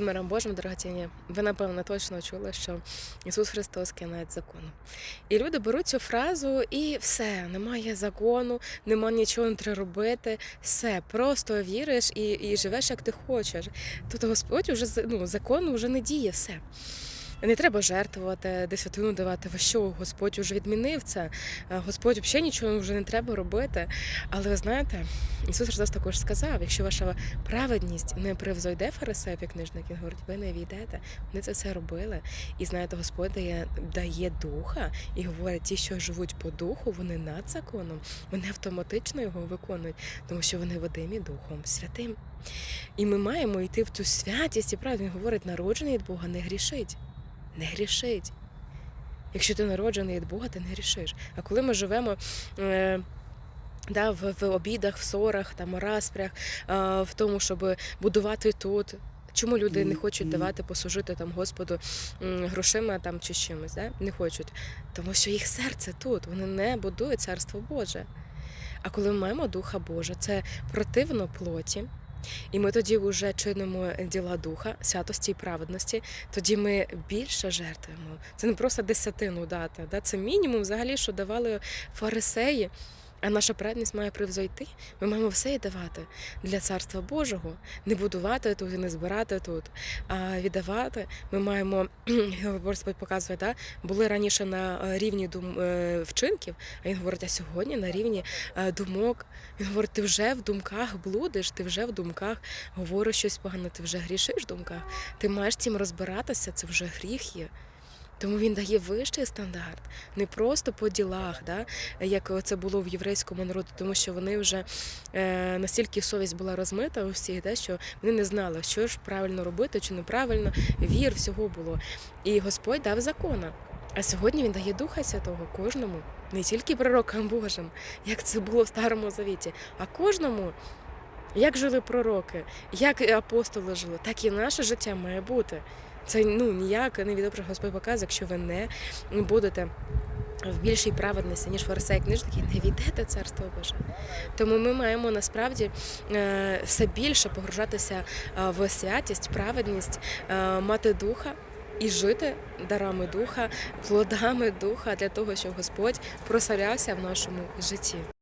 З миром Божим, дорогоцінні, ви напевно точно чули, що Ісус Христос кінець закону. І люди беруть цю фразу, і все, немає закону, нема нічого не треба робити. Все, просто віриш і, і живеш як ти хочеш. Тут Господь уже ну, закон вже не діє, все. Не треба жертвувати, десятину давати. Ви що, Господь вже відмінив це. Е, Господь взагалі нічого вже не треба робити. Але ви знаєте, Ісус Христос також сказав: якщо ваша праведність не превзойде фарисеїв і книжників, він говорить, ви не війдете. Вони це все робили. І знаєте, Господь дає, дає духа і говорить, ті, що живуть по духу, вони над законом, вони автоматично його виконують, тому що вони водимі Духом Святим. І ми маємо йти в цю святість, і правда, він говорить, народжений від Бога не грішить. Не грішить. Якщо ти народжений від Бога, ти не грішиш. А коли ми живемо. Е- Да, в, в обідах, в ссорах, там, розпрях, е, в тому, щоб будувати тут. Чому люди не хочуть давати послужити там Господу грошима там чи чимось, да? не хочуть? Тому що їх серце тут, вони не будують царство Боже. А коли ми маємо Духа Божа, це противно плоті. І ми тоді вже чинимо діла духа, святості і праведності. Тоді ми більше жертвуємо. Це не просто десятину дати. Да? Це мінімум, взагалі, що давали фарисеї. А наша предність має превзойти. Ми маємо все і давати для царства Божого, не будувати тут не збирати тут, а віддавати. Ми маємо Господь показує, да? були раніше на е, рівні дум е, вчинків, а він говорить, а сьогодні на рівні е, думок. Він говорить, ти вже в думках блудиш, ти вже в думках говориш щось погане, ти вже грішиш в думках. Ти маєш цим розбиратися, це вже гріх є. Тому він дає вищий стандарт, не просто по ділах, да, як це було в єврейському народі, тому що вони вже е, настільки совість була розмита у всіх, да, що вони не знали, що ж правильно робити чи неправильно. Вір всього було. І Господь дав закона. А сьогодні він дає Духа Святого кожному, не тільки пророкам Божим, як це було в Старому Завіті, а кожному. Як жили пророки, як апостоли жили, так і наше життя має бути. Це ну ніяк не відображає Господь показує, якщо ви не будете в більшій праведності, ніж фарисеї книжники, не війдете царство Боже. Тому ми маємо насправді е, все більше погружатися е, в святість, праведність, е, мати духа. І жити дарами духа, плодами духа для того, щоб Господь прославлявся в нашому житті.